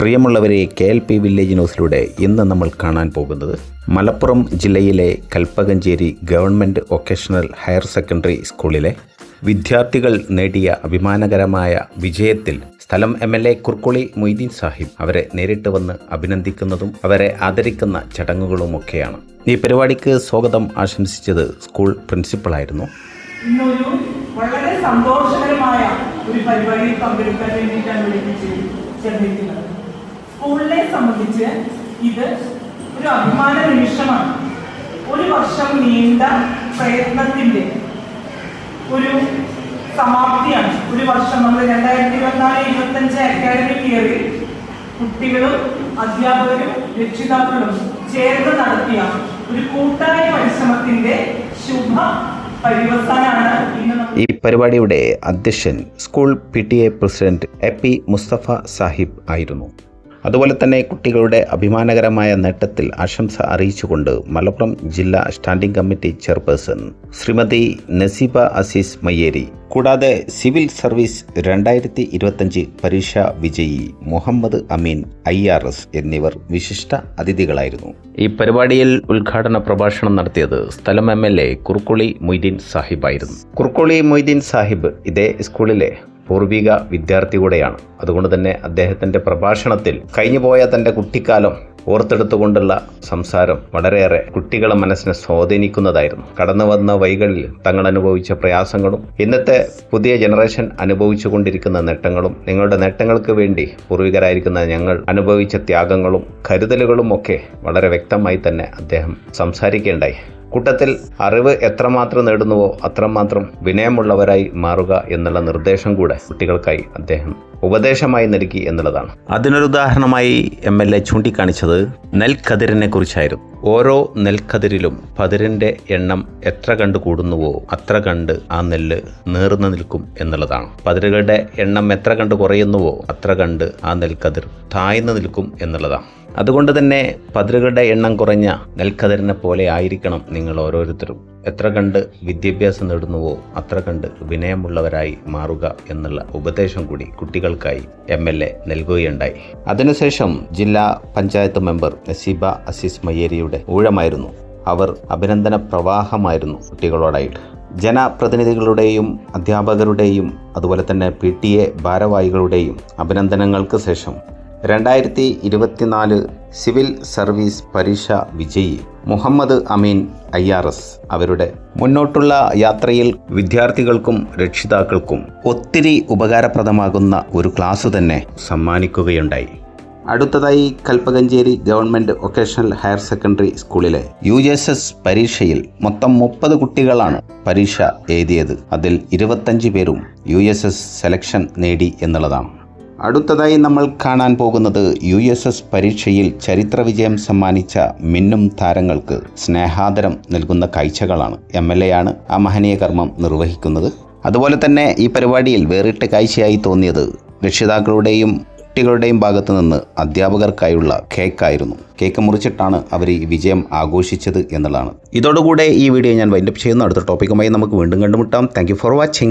പ്രിയമുള്ളവരെ K L P village ന്യൂസിലൂടെ ഇന്ന് നമ്മൾ കാണാൻ പോകുന്നത് മലപ്പുറം ജില്ലയിലെ Kalpakanchery government vocational higher secondary സ്കൂളിലെ വിദ്യാർത്ഥികൾ നേടിയ അഭിമാനകരമായ വിജയത്തിൽ സ്ഥലം M L A Kurukkoli Moideen Sahib അവരെ നേരിട്ട് വന്ന് അഭിനന്ദിക്കുന്നതും അവരെ ആദരിക്കുന്ന ചടങ്ങുകളുമൊക്കെയാണ്. ഈ പരിപാടിക്ക് സ്വാഗതം ആശംസിച്ചത് സ്കൂൾ പ്രിൻസിപ്പളായിരുന്നു ഇന്നൊരു വളരെ സന്തോഷകരമായ ഒരു പരിപാടിയിൽ പങ്കെടുക്കാൻ വേണ്ടിയിട്ടാണ് വിളിപ്പിച്ച് സ്കൂളിനെ സംബന്ധിച്ച് ഇത് ഒരു അഭിമാന നിമിഷമാണ്. ഒരു വർഷം നീണ്ട പ്രയത്നത്തിന്റെ ഒരു സമാപ്തിയാണ്. ഒരു വർഷം നമ്മൾ രണ്ടായിരത്തി ഇരുപത്തിനാല് ഇരുപത്തഞ്ച് അക്കാഡമിക് ഇയറിൽ കുട്ടികളും അധ്യാപകരും രക്ഷിതാക്കളും ചേർന്ന് നടത്തിയ ഒരു കൂട്ടായ പരിശ്രമത്തിന്റെ ശുഭ ഈ പരിപാടിയുടെ അധ്യക്ഷൻ school P T A president A P Mustafa Sahib ആയിരുന്നു. അതുപോലെ തന്നെ കുട്ടികളുടെ അഭിമാനകരമായ നേട്ടത്തിൽ ആശംസ അറിയിച്ചുകൊണ്ട് മലപ്പുറം ജില്ലാ standing committee chairperson Shrimati Naseeba Azeez Mayyeri കൂടാതെ സിവിൽ സർവീസ് രണ്ടായിരത്തി ഇരുപത്തഞ്ച് പരീക്ഷ വിജയി Muhammad Ameen I R S എന്നിവർ വിശിഷ്ട അതിഥികളായിരുന്നു. ഈ പരിപാടിയിൽ ഉദ്ഘാടന പ്രഭാഷണം നടത്തിയത് സ്ഥലം M L A Kurukkoli Moideen സാഹിബായിരുന്നു. Kurukkoli Moideen Sahib ഇതേ സ്കൂളിലെ പൂർവിക വിദ്യാർത്ഥി കൂടെയാണ് അതുകൊണ്ട് തന്നെ അദ്ദേഹത്തിന്റെ പ്രഭാഷണത്തിൽ കഴിഞ്ഞുപോയ തന്റെ കുട്ടിക്കാലം ഓർത്തെടുത്തുകൊണ്ടുള്ള സംസാരം വളരെയേറെ കുട്ടികളെ മനസ്സിനെ സ്വാധീനിക്കുന്നതായിരുന്നു. കടന്നു വന്ന വഴികളിൽ തങ്ങൾ അനുഭവിച്ച പ്രയാസങ്ങളും ഇന്നത്തെ പുതിയ ജനറേഷൻ അനുഭവിച്ചു കൊണ്ടിരിക്കുന്ന നേട്ടങ്ങളും നിങ്ങളുടെ നേട്ടങ്ങൾക്ക് വേണ്ടി പൂർവികരായിരിക്കുന്ന ഞങ്ങൾ അനുഭവിച്ച ത്യാഗങ്ങളും കരുതലുകളും ഒക്കെ വളരെ വ്യക്തമായി തന്നെ അദ്ദേഹം സംസാരിക്കേണ്ടായി. കൂട്ടത്തിൽ അറിവ് എത്രമാത്രം നേടുന്നുവോ അത്രമാത്രം വിനയമുള്ളവരായി മാറുക എന്നുള്ള നിർദ്ദേശം കൂടെ കുട്ടികൾക്കായി അദ്ദേഹം ഉപദേശമായി നൽകി എന്നുള്ളതാണ്. അതിനൊരു ഉദാഹരണമായി എം എൽ എ ചൂണ്ടിക്കാണിച്ചത് നെൽക്കതിരിനെ കുറിച്ചായിരുന്നു. ഓരോ നെൽക്കതിരിലും പതിരിന്റെ എണ്ണം എത്ര കണ്ട് കൂടുന്നുവോ അത്ര കണ്ട് ആ നെല്ല് നേർന്നു നിൽക്കും എന്നുള്ളതാണ്. പതിരുകളുടെ എണ്ണം എത്ര കണ്ട് കുറയുന്നുവോ അത്ര കണ്ട് ആ നെൽക്കതിർ താഴ്ന്നു നിൽക്കും എന്നുള്ളതാണ്. അതുകൊണ്ട് തന്നെ പതിരുകളുടെ എണ്ണം കുറഞ്ഞ നെൽക്കതിരിനെ പോലെ ആയിരിക്കണം നിങ്ങൾ ഓരോരുത്തരും. എത്ര കണ്ട് വിദ്യാഭ്യാസം നേടുന്നുവോ അത്ര കണ്ട് വിനയമുള്ളവരായി മാറുക എന്നുള്ള ഉപദേശം കൂടി കുട്ടികൾക്കായി എം എൽ എ നൽകുകയുണ്ടായി. അതിനുശേഷം ജില്ലാ പഞ്ചായത്ത് മെമ്പർ നസീബ അസീസ് മയ്യേരിയുടെ ഊഴമായിരുന്നു. അവർ അഭിനന്ദന പ്രവാഹമായിരുന്നു കുട്ടികളോടായിട്ട്. ജനപ്രതിനിധികളുടെയും അധ്യാപകരുടെയും അതുപോലെ തന്നെ പി ടി എ ഭാരവാഹികളുടെയും അഭിനന്ദനങ്ങൾക്ക് ശേഷം രണ്ടായിരത്തി ഇരുപത്തിനാല് സിവിൽ സർവീസ് പരീക്ഷ വിജയി Muhammad Ameen I R S. അവരുടെ മുന്നോട്ടുള്ള യാത്രയിൽ വിദ്യാർത്ഥികൾക്കും രക്ഷിതാക്കൾക്കും ഒത്തിരി ഉപകാരപ്രദമാകുന്ന ഒരു ക്ലാസ് തന്നെ സമ്മാനിക്കുകയുണ്ടായി. അടുത്തതായി Kalpakanchery government vocational higher secondary സ്കൂളിലെ യു എസ് എസ് പരീക്ഷയിൽ മൊത്തം മുപ്പത് കുട്ടികളാണ് പരീക്ഷ എഴുതിയത്. അതിൽ ഇരുപത്തഞ്ച് പേരും യു എസ് എസ് സെലക്ഷൻ നേടി എന്നുള്ളതാണ്. അടുത്തതായി നമ്മൾ കാണാൻ പോകുന്നത് യു എസ് എസ് പരീക്ഷയിൽ ചരിത്ര വിജയം സമ്മാനിച്ച മിന്നും താരങ്ങൾക്ക് സ്നേഹാദരം നൽകുന്ന കാഴ്ചകളാണ് എം എൽ എ ആണ് ആ മഹനീയ കർമ്മം നിർവഹിക്കുന്നത്. അതുപോലെ തന്നെ ഈ പരിപാടിയിൽ വേറിട്ട കാഴ്ചയായി തോന്നിയത് രക്ഷിതാക്കളുടെയും കുട്ടികളുടെയും ഭാഗത്തു നിന്ന് അധ്യാപകർക്കായുള്ള കേക്കായിരുന്നു. കേക്ക് മുറിച്ചിട്ടാണ് അവർ ഈ വിജയം ആഘോഷിച്ചത് എന്നുള്ളതാണ്. ഇതോടുകൂടെ ഈ വീഡിയോ ഞാൻ വൈൻഡപ്പ് ചെയ്യുന്നു. അടുത്ത ടോപ്പിക്കുമായി നമുക്ക് വീണ്ടും കണ്ടുമുട്ടാം. Thank for watching